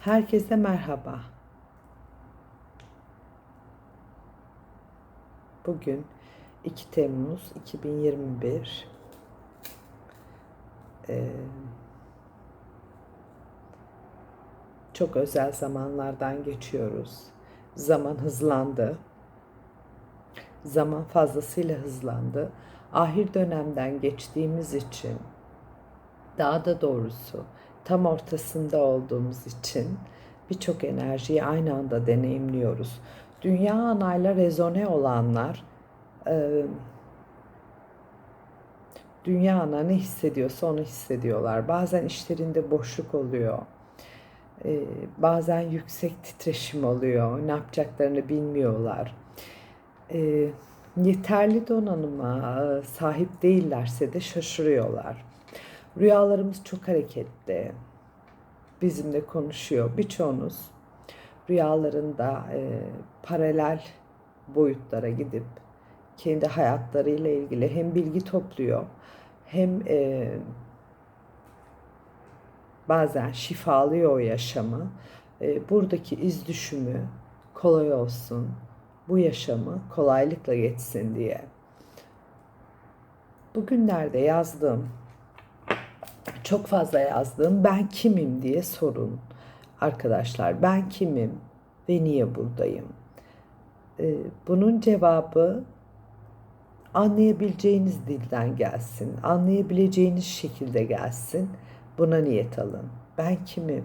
Herkese merhaba. Bugün 2 Temmuz 2021. Ee, çok özel zamanlardan geçiyoruz. Zaman hızlandı. Zaman fazlasıyla hızlandı. Ahir dönemden geçtiğimiz için daha da doğrusu tam ortasında olduğumuz için birçok enerjiyi aynı anda deneyimliyoruz. Dünya anayla rezone olanlar e, dünya ana ne hissediyorsa onu hissediyorlar. Bazen işlerinde boşluk oluyor. E, bazen yüksek titreşim oluyor. Ne yapacaklarını bilmiyorlar. E, yeterli donanıma sahip değillerse de şaşırıyorlar. Rüyalarımız çok hareketli. Bizimle konuşuyor. Birçoğunuz rüyalarında e, paralel boyutlara gidip kendi hayatlarıyla ilgili hem bilgi topluyor hem e, bazen şifalıyor o yaşamı. E, buradaki iz düşümü kolay olsun, bu yaşamı kolaylıkla geçsin diye. Bugünlerde yazdığım çok fazla yazdığım ben kimim diye sorun. Arkadaşlar ben kimim ve niye buradayım? Ee, bunun cevabı anlayabileceğiniz dilden gelsin. Anlayabileceğiniz şekilde gelsin. Buna niyet alın. Ben kimim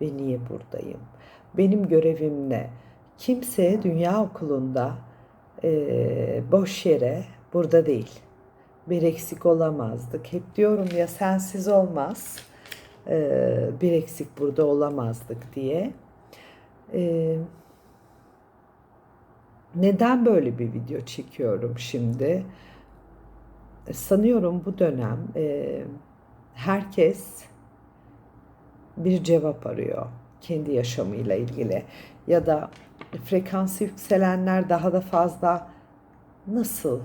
ve niye buradayım? Benim görevim ne? Kimse dünya okulunda e, boş yere burada değil bir eksik olamazdık. Hep diyorum ya sensiz olmaz, ee, bir eksik burada olamazdık diye. Ee, neden böyle bir video çekiyorum şimdi? Sanıyorum bu dönem e, herkes bir cevap arıyor kendi yaşamıyla ilgili ya da frekansı yükselenler daha da fazla nasıl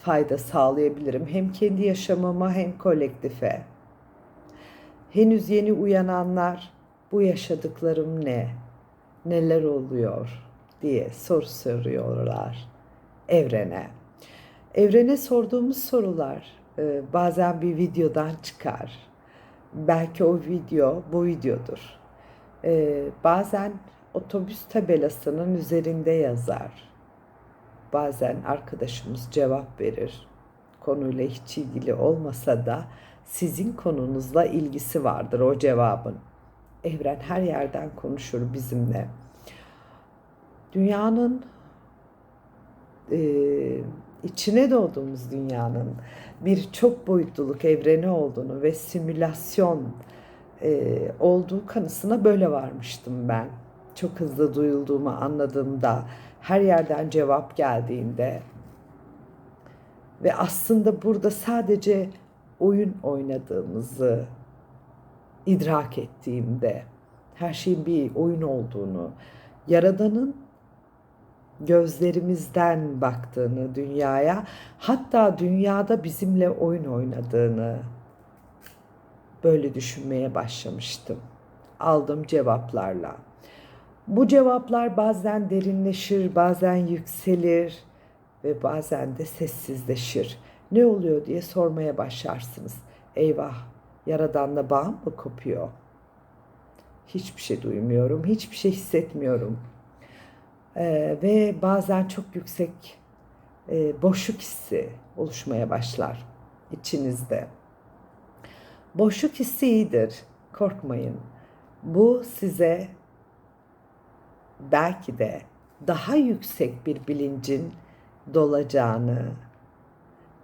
fayda sağlayabilirim. Hem kendi yaşamıma hem kolektife. Henüz yeni uyananlar bu yaşadıklarım ne? Neler oluyor diye soru soruyorlar evrene. Evrene sorduğumuz sorular e, bazen bir videodan çıkar. Belki o video bu videodur. E, bazen otobüs tabelasının üzerinde yazar bazen arkadaşımız cevap verir. Konuyla hiç ilgili olmasa da sizin konunuzla ilgisi vardır o cevabın. Evren her yerden konuşur bizimle. Dünyanın e, içine doğduğumuz dünyanın bir çok boyutluluk evreni olduğunu ve simülasyon e, olduğu kanısına böyle varmıştım ben. Çok hızlı duyulduğumu anladığımda her yerden cevap geldiğinde ve aslında burada sadece oyun oynadığımızı idrak ettiğimde her şeyin bir oyun olduğunu, Yaradan'ın gözlerimizden baktığını dünyaya, hatta dünyada bizimle oyun oynadığını böyle düşünmeye başlamıştım. Aldım cevaplarla. Bu cevaplar bazen derinleşir, bazen yükselir ve bazen de sessizleşir. Ne oluyor diye sormaya başlarsınız. Eyvah, yaradanla bağım mı kopuyor? Hiçbir şey duymuyorum, hiçbir şey hissetmiyorum. Ee, ve bazen çok yüksek e, boşluk hissi oluşmaya başlar içinizde. Boşluk hissi iyidir, korkmayın. Bu size belki de daha yüksek bir bilincin dolacağını,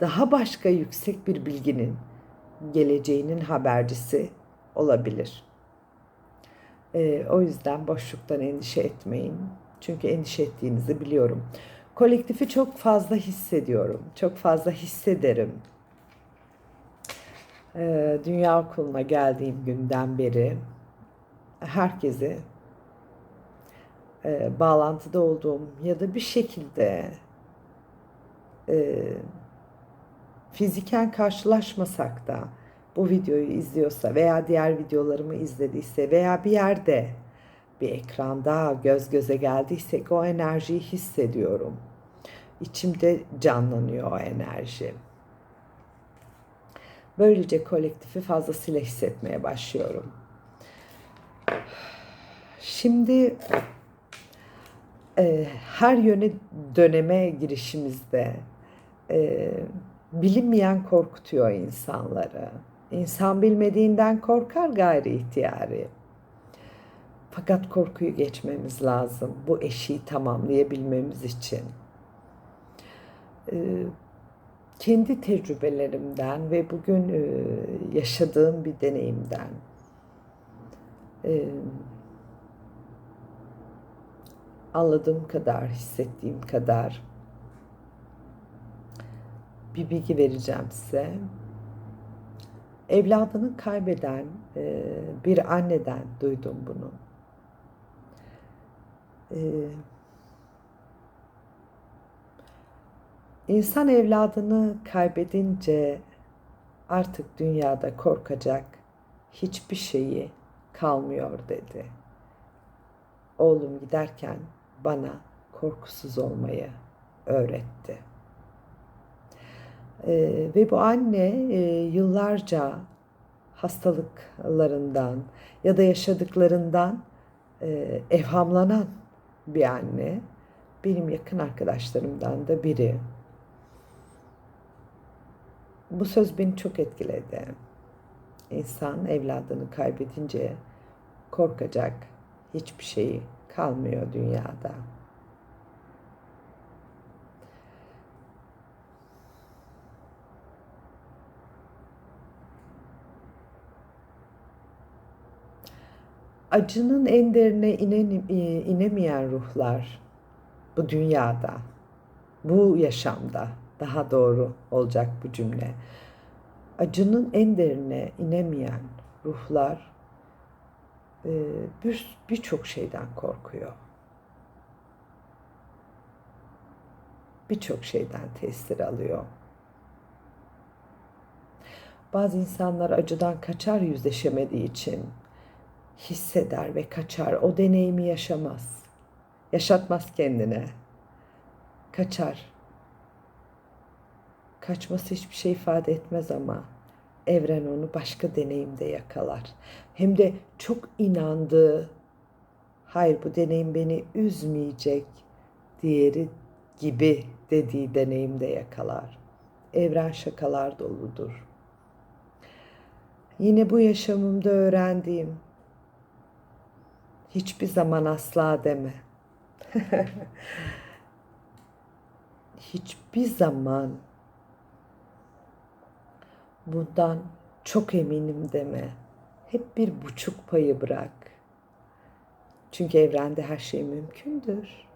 daha başka yüksek bir bilginin geleceğinin habercisi olabilir. Ee, o yüzden boşluktan endişe etmeyin. Çünkü endişe ettiğinizi biliyorum. Kolektifi çok fazla hissediyorum. Çok fazla hissederim. Ee, dünya okuluna geldiğim günden beri herkesi e, bağlantıda olduğum ya da bir şekilde e, fiziken karşılaşmasak da bu videoyu izliyorsa veya diğer videolarımı izlediyse veya bir yerde bir ekranda göz göze geldiysek o enerjiyi hissediyorum. İçimde canlanıyor o enerji. Böylece kolektifi fazlasıyla hissetmeye başlıyorum. Şimdi e, her yöne döneme girişimizde e, bilinmeyen korkutuyor insanları. İnsan bilmediğinden korkar gayri ihtiyari. Fakat korkuyu geçmemiz lazım bu eşiği tamamlayabilmemiz için. Ee, kendi tecrübelerimden ve bugün e, yaşadığım bir deneyimden e, anladığım kadar, hissettiğim kadar bir bilgi vereceğim size. Evladını kaybeden e, bir anneden duydum bunu. Ee, insan evladını kaybedince artık dünyada korkacak hiçbir şeyi kalmıyor dedi. Oğlum giderken bana korkusuz olmayı öğretti. Ee, ve bu anne e, yıllarca hastalıklarından ya da yaşadıklarından e, evhamlanan bir anne. Benim yakın arkadaşlarımdan da biri. Bu söz beni çok etkiledi. İnsan evladını kaybedince korkacak hiçbir şey kalmıyor dünyada. acının en derine inen, e, inemeyen ruhlar bu dünyada, bu yaşamda daha doğru olacak bu cümle. Acının en derine inemeyen ruhlar e, bir birçok şeyden korkuyor. Birçok şeyden tesir alıyor. Bazı insanlar acıdan kaçar yüzleşemediği için hisseder ve kaçar. O deneyimi yaşamaz. Yaşatmaz kendine. Kaçar. Kaçması hiçbir şey ifade etmez ama evren onu başka deneyimde yakalar. Hem de çok inandığı, hayır bu deneyim beni üzmeyecek diğeri gibi dediği deneyimde yakalar. Evren şakalar doludur. Yine bu yaşamımda öğrendiğim Hiçbir zaman asla deme. Hiçbir zaman bundan çok eminim deme. Hep bir buçuk payı bırak. Çünkü evrende her şey mümkündür.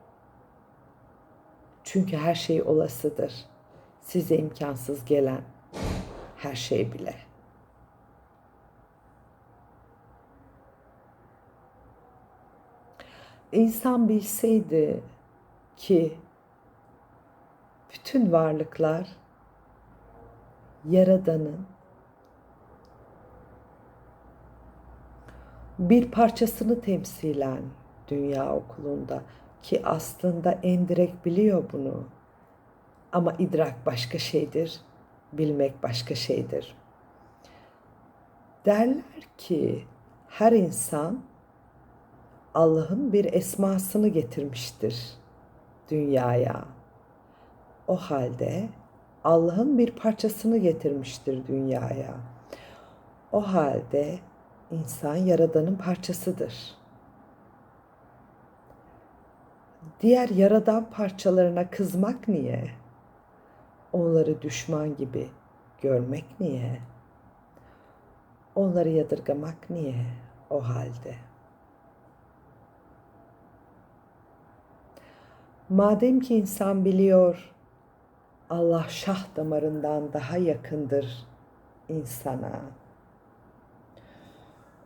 Çünkü her şey olasıdır. Size imkansız gelen her şey bile. İnsan bilseydi ki bütün varlıklar Yaradan'ın bir parçasını temsilen dünya okulunda ki aslında en direkt biliyor bunu. Ama idrak başka şeydir, bilmek başka şeydir. Derler ki her insan Allah'ın bir esmasını getirmiştir dünyaya. O halde Allah'ın bir parçasını getirmiştir dünyaya. O halde insan yaradanın parçasıdır. Diğer yaradan parçalarına kızmak niye? Onları düşman gibi görmek niye? Onları yadırgamak niye o halde?'' Madem ki insan biliyor Allah şah damarından daha yakındır insana.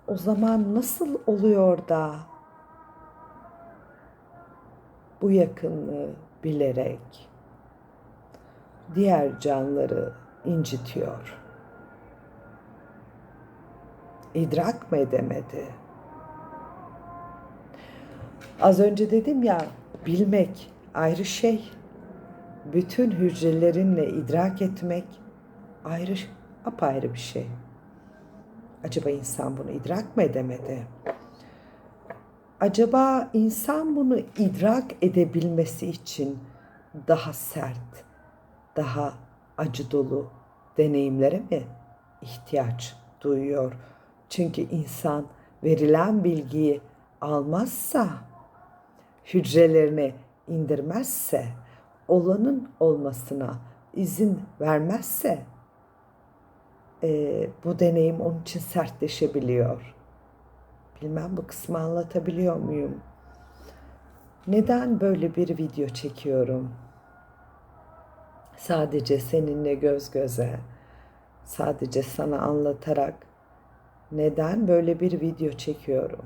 O zaman nasıl oluyor da bu yakınlığı bilerek diğer canları incitiyor? İdrak mı edemedi? Az önce dedim ya bilmek ayrı şey. Bütün hücrelerinle idrak etmek ayrı apayrı bir şey. Acaba insan bunu idrak mı edemedi? Acaba insan bunu idrak edebilmesi için daha sert, daha acı dolu deneyimlere mi ihtiyaç duyuyor? Çünkü insan verilen bilgiyi almazsa, hücrelerine indirmezse, olanın olmasına izin vermezse e, bu deneyim onun için sertleşebiliyor. Bilmem bu kısmı anlatabiliyor muyum? Neden böyle bir video çekiyorum? Sadece seninle göz göze, sadece sana anlatarak neden böyle bir video çekiyorum?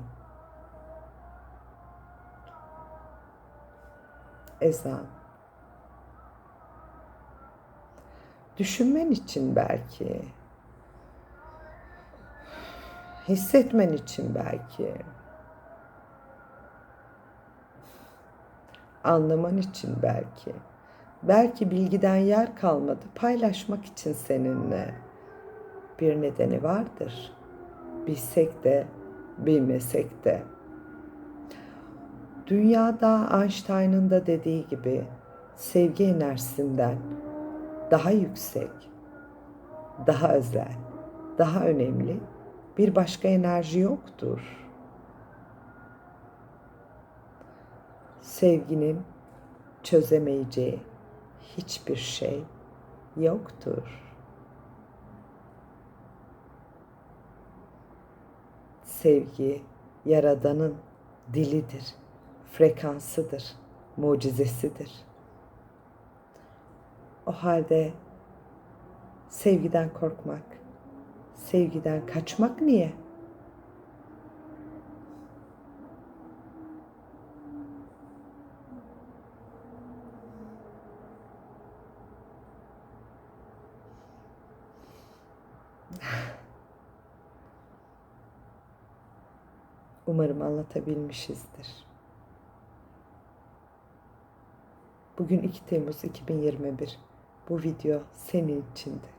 Ezan. Düşünmen için belki. Hissetmen için belki. Anlaman için belki. Belki bilgiden yer kalmadı paylaşmak için seninle. Bir nedeni vardır. Bilsek de bilmesek de. Dünyada Einstein'ın da dediği gibi sevgi enerjisinden daha yüksek, daha özel, daha önemli bir başka enerji yoktur. Sevginin çözemeyeceği hiçbir şey yoktur. Sevgi yaradanın dilidir, frekansıdır, mucizesidir. O halde sevgiden korkmak, sevgiden kaçmak niye? Umarım anlatabilmişizdir. Bugün 2 Temmuz 2021. Bu video senin içindi.